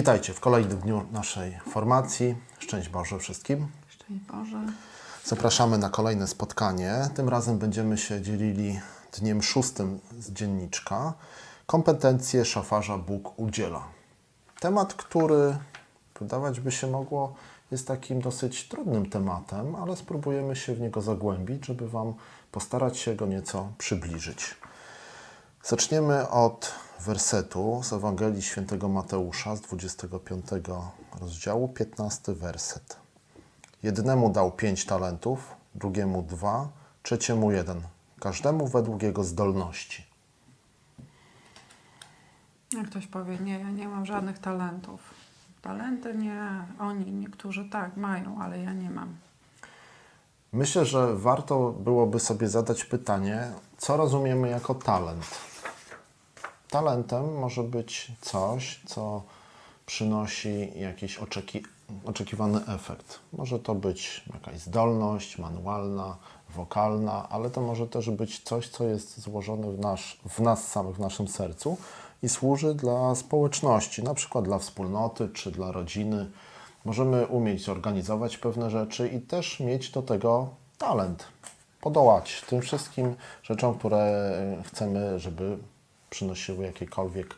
Witajcie w kolejnym dniu naszej formacji. Szczęść Boże wszystkim. Szczęść Boże. Zapraszamy na kolejne spotkanie. Tym razem będziemy się dzielili dniem szóstym z dzienniczka. Kompetencje szafarza Bóg udziela. Temat, który wydawać by się mogło, jest takim dosyć trudnym tematem, ale spróbujemy się w niego zagłębić, żeby Wam postarać się go nieco przybliżyć. Zaczniemy od wersetu z Ewangelii Świętego Mateusza z 25 rozdziału, 15 werset. Jednemu dał pięć talentów, drugiemu dwa, trzeciemu jeden, każdemu według jego zdolności. Jak ktoś powie, nie, ja nie mam żadnych talentów. Talenty nie, oni, niektórzy tak mają, ale ja nie mam. Myślę, że warto byłoby sobie zadać pytanie, co rozumiemy jako talent. Talentem może być coś, co przynosi jakiś oczeki, oczekiwany efekt. Może to być jakaś zdolność manualna, wokalna, ale to może też być coś, co jest złożone w, nasz, w nas samych, w naszym sercu i służy dla społeczności, na przykład dla wspólnoty czy dla rodziny. Możemy umieć zorganizować pewne rzeczy i też mieć do tego talent. Podołać tym wszystkim rzeczom, które chcemy, żeby przynosiły jakiekolwiek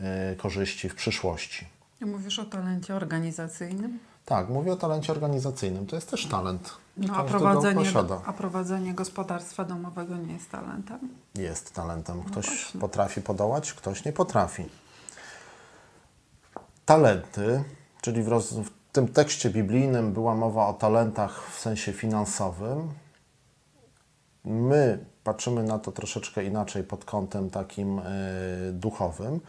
e, korzyści w przyszłości. Mówisz o talencie organizacyjnym? Tak, mówię o talencie organizacyjnym. To jest też talent. No, a prowadzenie, a prowadzenie gospodarstwa domowego nie jest talentem? Jest talentem. Ktoś właśnie. potrafi podołać, ktoś nie potrafi. Talenty, czyli w, roz, w tym tekście biblijnym była mowa o talentach w sensie finansowym. My patrzymy na to troszeczkę inaczej pod kątem takim e, duchowym,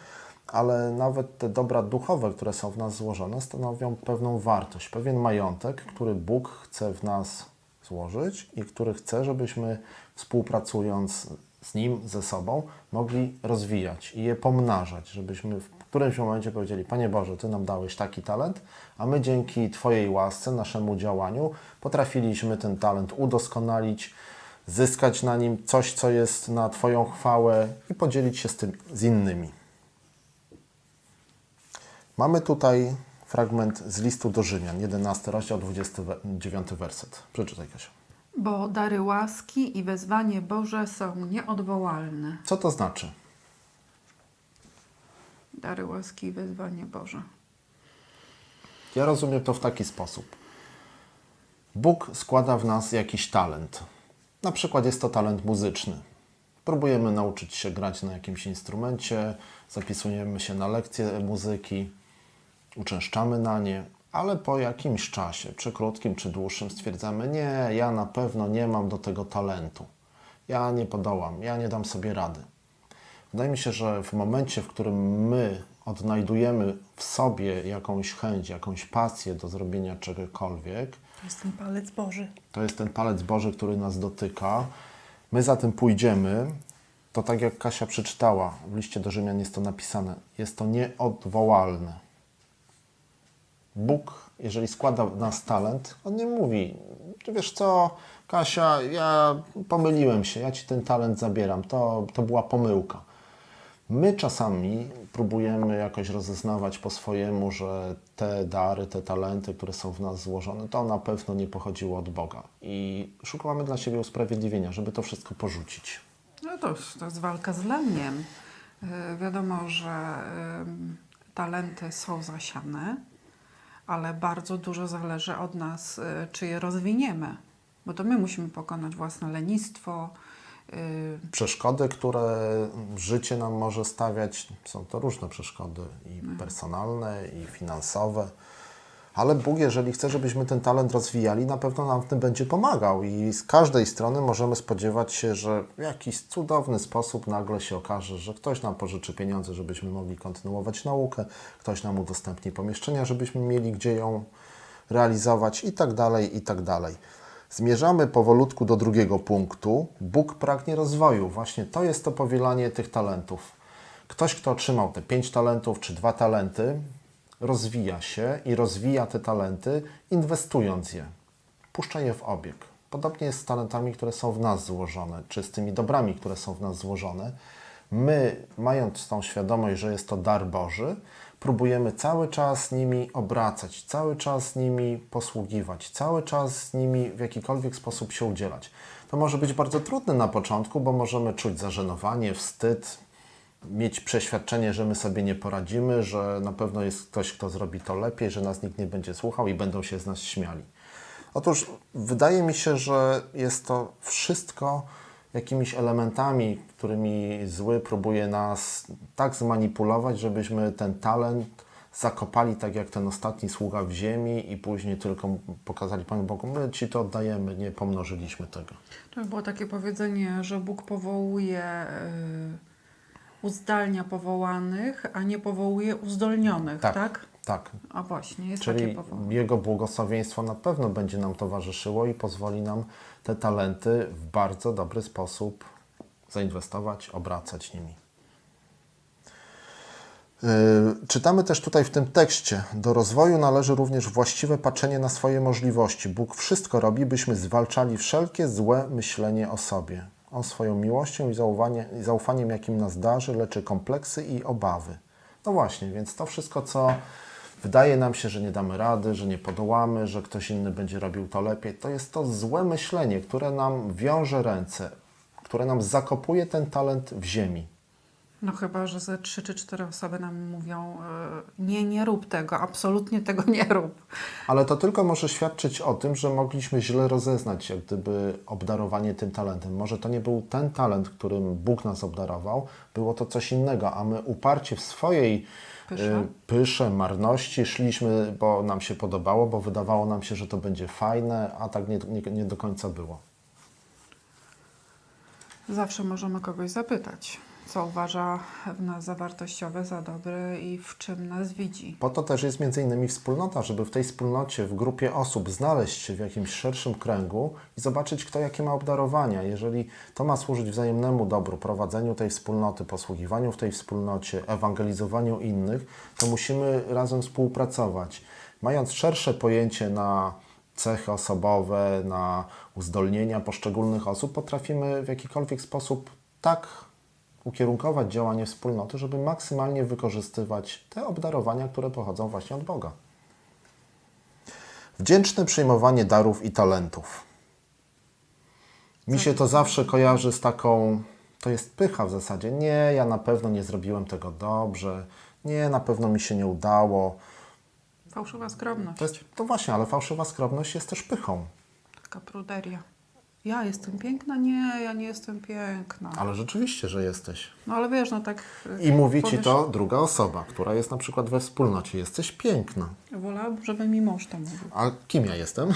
ale nawet te dobra duchowe, które są w nas złożone, stanowią pewną wartość, pewien majątek, który Bóg chce w nas złożyć i który chce, żebyśmy współpracując z Nim, ze sobą, mogli rozwijać i je pomnażać, żebyśmy w którymś momencie powiedzieli, Panie Boże, Ty nam dałeś taki talent, a my dzięki Twojej łasce, naszemu działaniu potrafiliśmy ten talent udoskonalić, zyskać na nim coś, co jest na Twoją chwałę i podzielić się z tym z innymi. Mamy tutaj fragment z listu do Rzymian, 11 rozdział, 29 werset. Przeczytaj, Kasia. Bo dary łaski i wezwanie Boże są nieodwołalne. Co to znaczy? Dary łaski i wezwanie Boże. Ja rozumiem to w taki sposób. Bóg składa w nas jakiś talent. Na przykład jest to talent muzyczny. Próbujemy nauczyć się grać na jakimś instrumencie, zapisujemy się na lekcje muzyki, uczęszczamy na nie, ale po jakimś czasie, czy krótkim, czy dłuższym, stwierdzamy: Nie, ja na pewno nie mam do tego talentu. Ja nie podołam, ja nie dam sobie rady. Wydaje mi się, że w momencie, w którym my odnajdujemy w sobie jakąś chęć, jakąś pasję do zrobienia czegokolwiek, To jest ten palec Boży. to jest ten palec Boży, który nas dotyka. My za tym pójdziemy. To tak jak Kasia przeczytała, w liście do Rzymian jest to napisane, jest to nieodwołalne. Bóg, jeżeli składa w nas talent, On nie mówi, "Ty wiesz co, Kasia, ja pomyliłem się, ja Ci ten talent zabieram, to, to była pomyłka. My czasami próbujemy jakoś rozeznawać po swojemu, że te dary, te talenty, które są w nas złożone, to na pewno nie pochodziło od Boga. I szukamy dla siebie usprawiedliwienia, żeby to wszystko porzucić. No to, to jest walka z leniem. Yy, wiadomo, że talenty są zasiane, ale bardzo dużo zależy od nas, y, czy je rozwiniemy. Bo to my musimy pokonać własne lenistwo. Y, Przeszkody, które życie nam może stawiać, są to różne przeszkody i personalne, i finansowe. Ale Bóg, jeżeli chce, żebyśmy ten talent rozwijali, na pewno nam w tym będzie pomagał. I z każdej strony możemy spodziewać się, że w jakiś cudowny sposób nagle się okaże, że ktoś nam pożyczy pieniądze, żebyśmy mogli kontynuować naukę, ktoś nam udostępni pomieszczenia, żebyśmy mieli gdzie ją realizować i tak dalej, i tak dalej. Zmierzamy powolutku do drugiego punktu. Bóg pragnie rozwoju. Właśnie to jest to powielanie tych talentów. Ktoś, kto otrzymał te pięć talentów czy dwa talenty, rozwija się i rozwija te talenty, inwestując je. Puszcza je w obieg. Podobnie jest z talentami, które są w nas złożone, czy z tymi dobrami, które są w nas złożone. My, mając tą świadomość, że jest to dar Boży, próbujemy cały czas nimi obracać, cały czas nimi posługiwać, cały czas nimi w jakikolwiek sposób się udzielać. To może być bardzo trudne na początku, bo możemy czuć zażenowanie, wstyd, mieć przeświadczenie, że my sobie nie poradzimy, że na pewno jest ktoś, kto zrobi to lepiej, że nas nikt nie będzie słuchał i będą się z nas śmiali. Otóż wydaje mi się, że jest to wszystko jakimiś elementami, którymi zły próbuje nas tak zmanipulować, żebyśmy ten talent zakopali tak jak ten ostatni sługa w ziemi i później tylko pokazali Panu Bogu, my Ci to oddajemy, nie pomnożyliśmy tego. To by było takie powiedzenie, że Bóg powołuje, y, uzdalnia powołanych, a nie powołuje uzdolnionych, tak? Tak. Tak, A właśnie, jest takie Czyli powołanie. Jego błogosławieństwo na pewno będzie nam towarzyszyło i pozwoli nam te talenty w bardzo dobry sposób zainwestować, obracać nimi. Yy, Czytamy też tutaj w tym tekście: Do rozwoju należy również właściwe patrzenie na swoje możliwości. Bóg wszystko robi, byśmy zwalczali wszelkie złe myślenie o sobie. On swoją miłością i zaufanie, i zaufaniem, jakim nas darzy, leczy kompleksy i obawy. No właśnie, więc to wszystko, co wydaje nam się, że nie damy rady, że nie podołamy, że ktoś inny będzie robił to lepiej, to jest to złe myślenie, które nam wiąże ręce, które nam zakopuje ten talent w ziemi. No chyba, że ze trzy czy cztery osoby nam mówią y, nie, nie rób tego, absolutnie tego nie rób. Ale to tylko może świadczyć o tym, że mogliśmy źle rozeznać, jak gdyby obdarowanie tym talentem. Może to nie był ten talent, którym Bóg nas obdarował, było to coś innego, a my uparcie w swojej Pysze? y, pysze, marności szliśmy, bo nam się podobało, bo wydawało nam się, że to będzie fajne, a tak nie, nie, nie do końca było. Zawsze możemy kogoś zapytać, co uważa w nas za wartościowe, za dobre i w czym nas widzi. Po to też jest między innymi wspólnota, żeby w tej wspólnocie, w grupie osób znaleźć się w jakimś szerszym kręgu i zobaczyć, kto jakie ma obdarowania. Jeżeli to ma służyć wzajemnemu dobru, prowadzeniu tej wspólnoty, posługiwaniu w tej wspólnocie, ewangelizowaniu innych, to musimy razem współpracować. Mając szersze pojęcie na cechy osobowe, na uzdolnienia poszczególnych osób, potrafimy w jakikolwiek sposób tak ukierunkować działanie wspólnoty, żeby maksymalnie wykorzystywać te obdarowania, które pochodzą właśnie od Boga. Wdzięczne przyjmowanie darów i talentów. Mi się to zawsze kojarzy z taką, to jest pycha w zasadzie. Nie, ja na pewno nie zrobiłem tego dobrze. Nie, na pewno mi się nie udało. Fałszywa skromność, To jest, to właśnie, ale fałszywa skromność jest też pychą. taka pruderia. Ja jestem piękna? Nie, ja nie jestem piękna. Ale rzeczywiście, że jesteś. No ale wiesz, no tak... I mówi ci powiesz- to druga osoba, która jest na przykład we wspólnocie. Jesteś piękna. Wolałabym, żeby mi mąż to mówił. A kim ja jestem?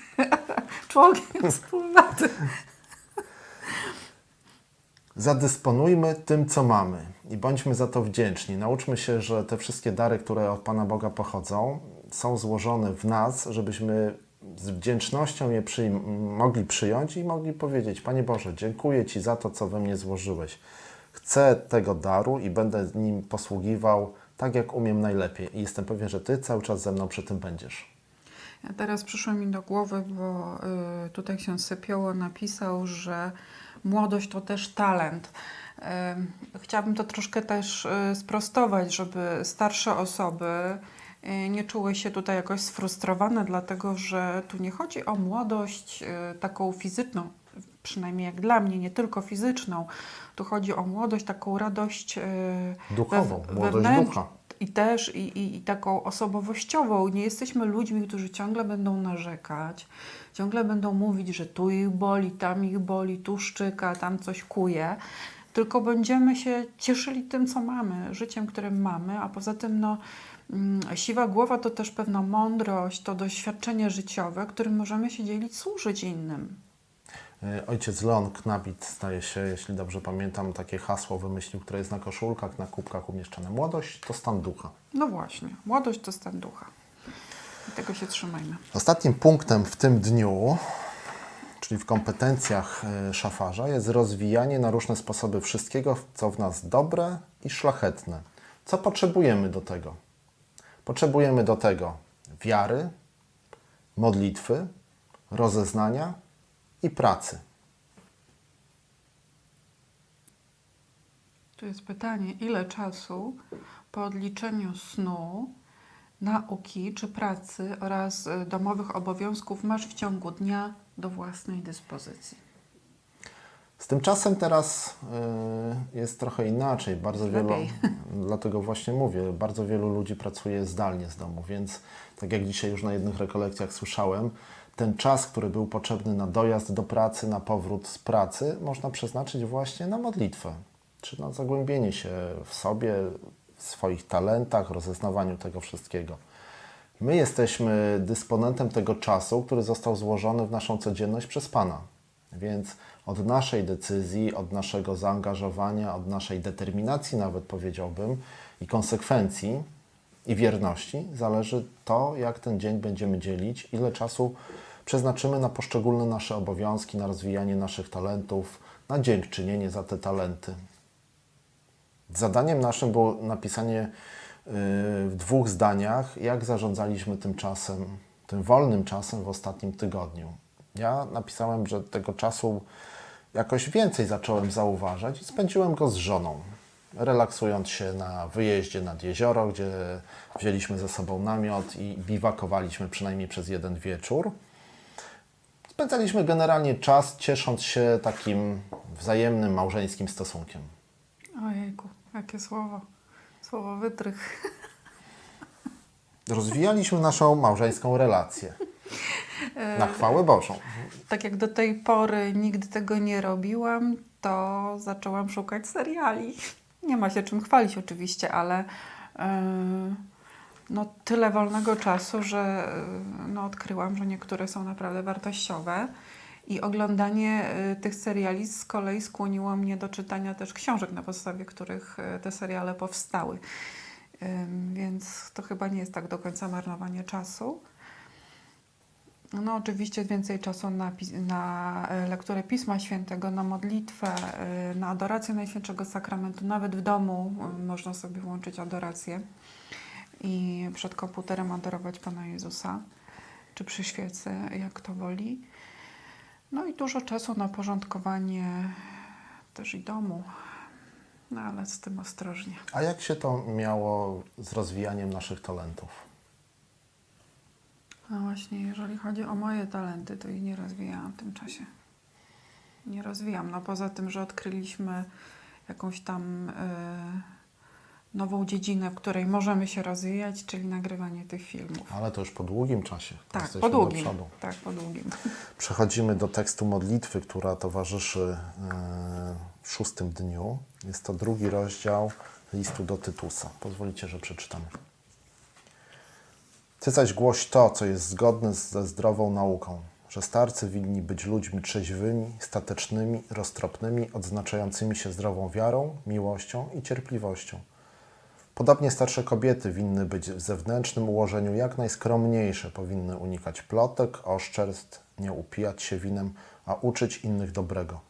Członkiem wspólnoty. Zadysponujmy tym, co mamy i bądźmy za to wdzięczni. Nauczmy się, że te wszystkie dary, które od Pana Boga pochodzą, są złożone w nas, żebyśmy z wdzięcznością je mogli przyjąć i mogli powiedzieć: Panie Boże, dziękuję Ci za to, co we mnie złożyłeś. Chcę tego daru i będę nim posługiwał tak, jak umiem najlepiej. I jestem pewien, że Ty cały czas ze mną przy tym będziesz. Ja teraz przyszło mi do głowy, bo y, tutaj ksiądz Sypioło napisał, że młodość to też talent. Y, chciałabym to troszkę też y, sprostować, żeby starsze osoby nie czuły się tutaj jakoś sfrustrowane, dlatego że tu nie chodzi o młodość y, taką fizyczną, przynajmniej jak dla mnie, nie tylko fizyczną. Tu chodzi o młodość, taką radość y, Duchową, wew- młodość ducha. i też i, i, i taką osobowościową. Nie jesteśmy ludźmi, którzy ciągle będą narzekać, ciągle będą mówić, że tu ich boli, tam ich boli, tu szczyka, tam coś kuje. Tylko będziemy się cieszyli tym, co mamy, życiem, którym mamy, a poza tym no, siwa głowa to też pewna mądrość, to doświadczenie życiowe, którym możemy się dzielić, służyć innym. E, Ojciec Leon Knabit, zdaje się, jeśli dobrze pamiętam, takie hasło wymyślił, które jest na koszulkach, na kubkach umieszczone. Młodość to stan ducha. No właśnie, młodość to stan ducha. I tego się trzymajmy. Ostatnim punktem w tym dniu, czyli w kompetencjach e, szafarza, jest rozwijanie na różne sposoby wszystkiego, co w nas dobre i szlachetne. Co potrzebujemy do tego? Potrzebujemy do tego wiary, modlitwy, rozeznania i pracy. Tu jest pytanie, ile czasu po odliczeniu snu, nauki czy pracy oraz y, domowych obowiązków masz w ciągu dnia do własnej dyspozycji? Z tym czasem teraz y, jest trochę inaczej. Bardzo wielu, Lepiej. dlatego właśnie mówię, bardzo wielu ludzi pracuje zdalnie z domu, więc tak jak dzisiaj już na jednych rekolekcjach słyszałem, ten czas, który był potrzebny na dojazd do pracy, na powrót z pracy, można przeznaczyć właśnie na modlitwę, czy na zagłębienie się w sobie, w swoich talentach, rozeznawaniu tego wszystkiego. My jesteśmy dysponentem tego czasu, który został złożony w naszą codzienność przez Pana. Więc od naszej decyzji, od naszego zaangażowania, od naszej determinacji, nawet powiedziałbym, i konsekwencji i wierności zależy to, jak ten dzień będziemy dzielić, ile czasu przeznaczymy na poszczególne nasze obowiązki, na rozwijanie naszych talentów, na dziękczynienie za te talenty. Zadaniem naszym było napisanie y, w dwóch zdaniach, jak zarządzaliśmy tym czasem, tym wolnym czasem w ostatnim tygodniu. Ja napisałem, że tego czasu jakoś więcej zacząłem zauważać i spędziłem go z żoną, relaksując się na wyjeździe nad jezioro, gdzie wzięliśmy ze sobą namiot i biwakowaliśmy przynajmniej przez jeden wieczór. Spędzaliśmy generalnie czas, ciesząc się takim wzajemnym małżeńskim stosunkiem. Ojejku, jakie słowo. Słowo wytrych. Rozwijaliśmy naszą małżeńską relację. Na chwałę Bożą. Tak jak do tej pory nigdy tego nie robiłam, to zaczęłam szukać seriali. Nie ma się czym chwalić oczywiście, ale yy, no, tyle wolnego czasu, że yy, no, odkryłam, że niektóre są naprawdę wartościowe. I oglądanie tych seriali z kolei skłoniło mnie do czytania też książek, na podstawie których te seriale powstały. Więc to chyba nie jest tak do końca marnowanie czasu. No oczywiście więcej czasu na, na e, lekturę Pisma Świętego, na modlitwę, e, na adorację Najświętszego Sakramentu. Nawet w domu można sobie włączyć adorację i przed komputerem adorować Pana Jezusa, czy przy świecy, jak kto woli. No i dużo czasu na porządkowanie też i domu, no ale z tym ostrożnie. A jak się to miało z rozwijaniem naszych talentów? No właśnie, jeżeli chodzi o moje talenty, to ich nie rozwijałam w tym czasie. Nie rozwijam. No poza tym, że odkryliśmy jakąś tam y, nową dziedzinę, w której możemy się rozwijać, czyli nagrywanie tych filmów. Ale to już po długim czasie. Tak, po długim. Tak, po długim. Przechodzimy do tekstu modlitwy, która towarzyszy e, w szóstym dniu. Jest to drugi rozdział listu do Tytusa. Pozwolicie, że przeczytam. Ty zaś głoś to, co jest zgodne ze zdrową nauką, że starcy winni być ludźmi trzeźwymi, statecznymi, roztropnymi, odznaczającymi się zdrową wiarą, miłością i cierpliwością. Podobnie starsze kobiety winny być w zewnętrznym ułożeniu jak najskromniejsze, powinny unikać plotek, oszczerstw, nie upijać się winem, a uczyć innych dobrego.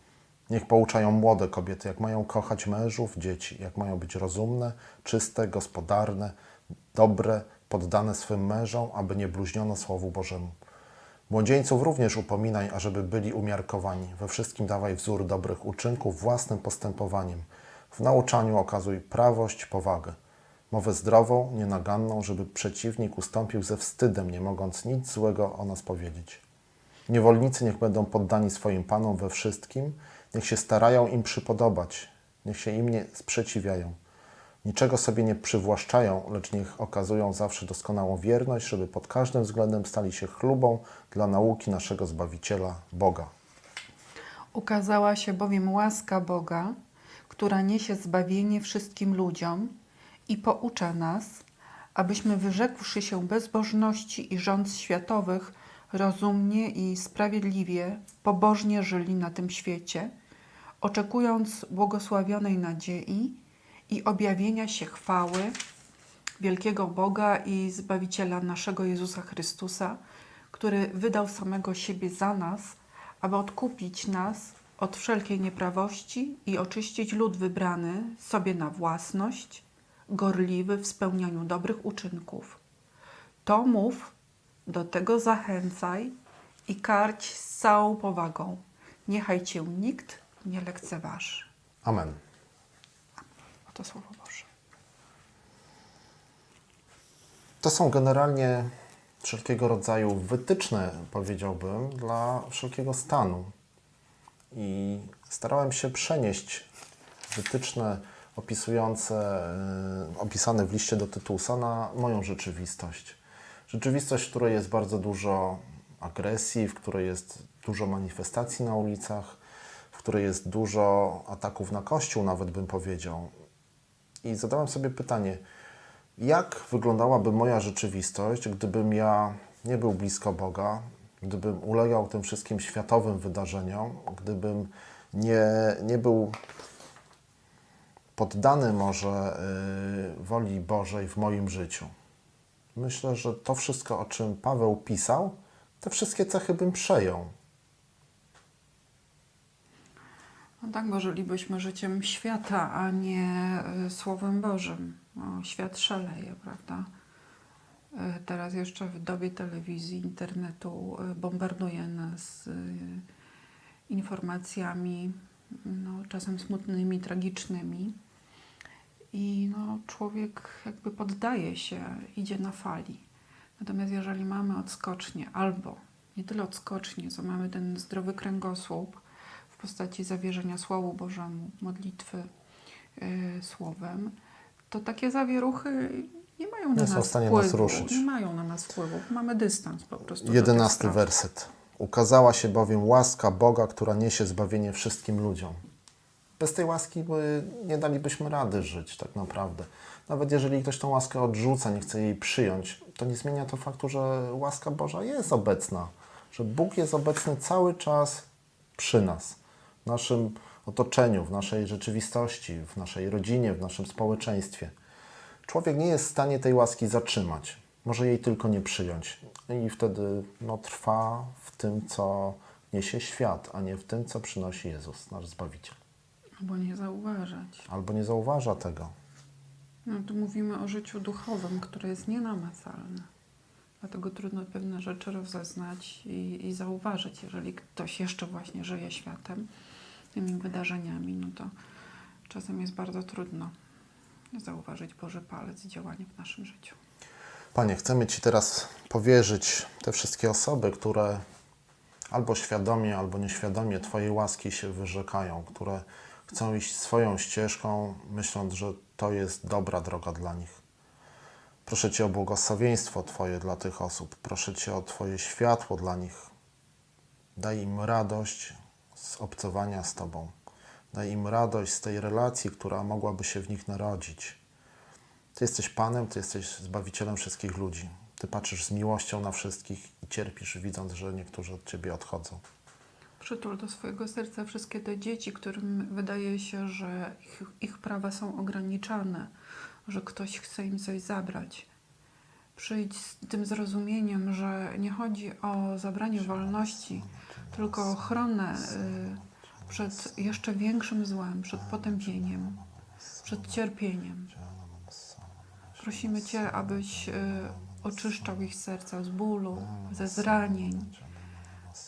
Niech pouczają młode kobiety, jak mają kochać mężów, dzieci, jak mają być rozumne, czyste, gospodarne, dobre, poddane swym mężom, aby nie bluźniono Słowu Bożemu. Młodzieńców również upominaj, ażeby byli umiarkowani. We wszystkim dawaj wzór dobrych uczynków własnym postępowaniem. W nauczaniu okazuj prawość, powagę. Mowę zdrową, nienaganną, żeby przeciwnik ustąpił ze wstydem, nie mogąc nic złego o nas powiedzieć. Niewolnicy niech będą poddani swoim panom we wszystkim, niech się starają im przypodobać, niech się im nie sprzeciwiają. Niczego sobie nie przywłaszczają, lecz niech okazują zawsze doskonałą wierność, żeby pod każdym względem stali się chlubą dla nauki naszego Zbawiciela, Boga. Ukazała się bowiem łaska Boga, która niesie zbawienie wszystkim ludziom i poucza nas, abyśmy wyrzekłszy się bezbożności i rząd światowych, rozumnie i sprawiedliwie, pobożnie żyli na tym świecie, oczekując błogosławionej nadziei i objawienia się chwały wielkiego Boga i Zbawiciela naszego Jezusa Chrystusa, który wydał samego siebie za nas, aby odkupić nas od wszelkiej nieprawości i oczyścić lud wybrany sobie na własność, gorliwy w spełnianiu dobrych uczynków. To mów, do tego zachęcaj i karć z całą powagą. Niechaj cię nikt nie lekceważy. Amen. Oto Słowo Boże. To są generalnie wszelkiego rodzaju wytyczne, powiedziałbym, dla wszelkiego stanu. I starałem się przenieść wytyczne opisujące, y, opisane w liście do Tytusa na moją rzeczywistość. Rzeczywistość, w której jest bardzo dużo agresji, w której jest dużo manifestacji na ulicach, w której jest dużo ataków na kościół, nawet bym powiedział. I zadałem sobie pytanie, jak wyglądałaby moja rzeczywistość, gdybym ja nie był blisko Boga, gdybym ulegał tym wszystkim światowym wydarzeniom, gdybym nie, nie był poddany może y, woli Bożej w moim życiu. Myślę, że to wszystko, o czym Paweł pisał, te wszystkie cechy bym przejął. No tak, bo żylibyśmy życiem świata, a nie y, Słowem Bożym. O, świat szaleje, prawda? Y, Teraz jeszcze w dobie telewizji, internetu y, bombarduje nas informacjami, no, czasem smutnymi, tragicznymi. I no, człowiek jakby poddaje się, idzie na fali. Natomiast jeżeli mamy odskocznie, albo nie tyle odskocznie, co mamy ten zdrowy kręgosłup w postaci zawierzenia Słowu Bożemu, modlitwy y, Słowem, to takie zawieruchy nie mają na Nie są nas w stanie wpływu. nas ruszyć. Nie mają na nas wpływu. Mamy dystans po prostu. Jedenasty werset. Ukazała się bowiem łaska Boga, która niesie zbawienie wszystkim ludziom. Bez tej łaski by nie dalibyśmy rady żyć, tak naprawdę. Nawet jeżeli ktoś tą łaskę odrzuca, nie chce jej przyjąć, to nie zmienia to faktu, że łaska Boża jest obecna, że Bóg jest obecny cały czas przy nas, w naszym otoczeniu, w naszej rzeczywistości, w naszej rodzinie, w naszym społeczeństwie. Człowiek nie jest w stanie tej łaski zatrzymać, może jej tylko nie przyjąć. I wtedy no, trwa w tym, co niesie świat, a nie w tym, co przynosi Jezus, nasz Zbawiciel. Albo nie zauważać. Albo nie zauważa tego. No tu mówimy o życiu duchowym, które jest nienamacalne. Dlatego trudno pewne rzeczy rozeznać i, i zauważyć. Jeżeli ktoś jeszcze właśnie żyje światem, tymi wydarzeniami, no to czasem jest bardzo trudno zauważyć Boży palec działania w naszym życiu. Panie, chcemy Ci teraz powierzyć te wszystkie osoby, które albo świadomie, albo nieświadomie Twojej łaski się wyrzekają, które chcą iść swoją ścieżką, myśląc, że to jest dobra droga dla nich. Proszę Cię o błogosławieństwo Twoje dla tych osób. Proszę Cię o Twoje światło dla nich. Daj im radość z obcowania z Tobą. Daj im radość z tej relacji, która mogłaby się w nich narodzić. Ty jesteś Panem, Ty jesteś Zbawicielem wszystkich ludzi. Ty patrzysz z miłością na wszystkich i cierpisz, widząc, że niektórzy od Ciebie odchodzą. Przytul do swojego serca wszystkie te dzieci, którym wydaje się, że ich, ich prawa są ograniczane, że ktoś chce im coś zabrać. Przyjdź z tym zrozumieniem, że nie chodzi o zabranie wolności, tylko ochronę y, przed jeszcze większym złem, przed potępieniem, przed cierpieniem. Prosimy Cię, abyś y, oczyszczał ich serca z bólu, ze zranień,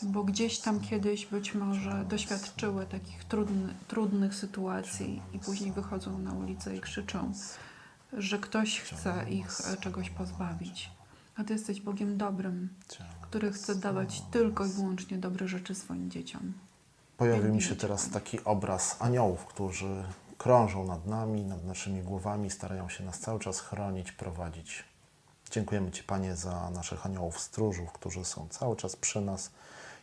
bo gdzieś tam kiedyś być może doświadczyły takich trudny, trudnych sytuacji i później wychodzą na ulicę i krzyczą, że ktoś chce ich e, czegoś pozbawić. A Ty jesteś Bogiem dobrym, który chce dawać tylko i wyłącznie dobre rzeczy swoim dzieciom. Pojawił mi się teraz taki obraz aniołów, którzy krążą nad nami, nad naszymi głowami, starają się nas cały czas chronić, prowadzić. Dziękujemy Ci, Panie, za naszych aniołów stróżów, którzy są cały czas przy nas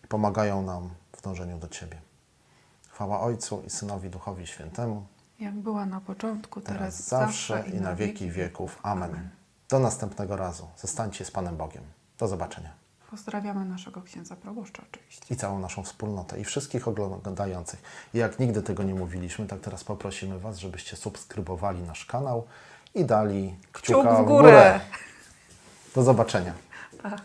i pomagają nam w dążeniu do Ciebie. Chwała Ojcu i Synowi Duchowi Świętemu, Jak była na początku, teraz, teraz zawsze i na wieki wieków. Amen. Do następnego razu. Zostańcie z Panem Bogiem. Do zobaczenia. Pozdrawiamy naszego księdza proboszcza oczywiście. i całą naszą wspólnotę i wszystkich oglądających. I jak nigdy tego nie mówiliśmy, tak teraz poprosimy Was, żebyście subskrybowali nasz kanał i dali kciuka Kciuk w górę! Do zobaczenia. Pa.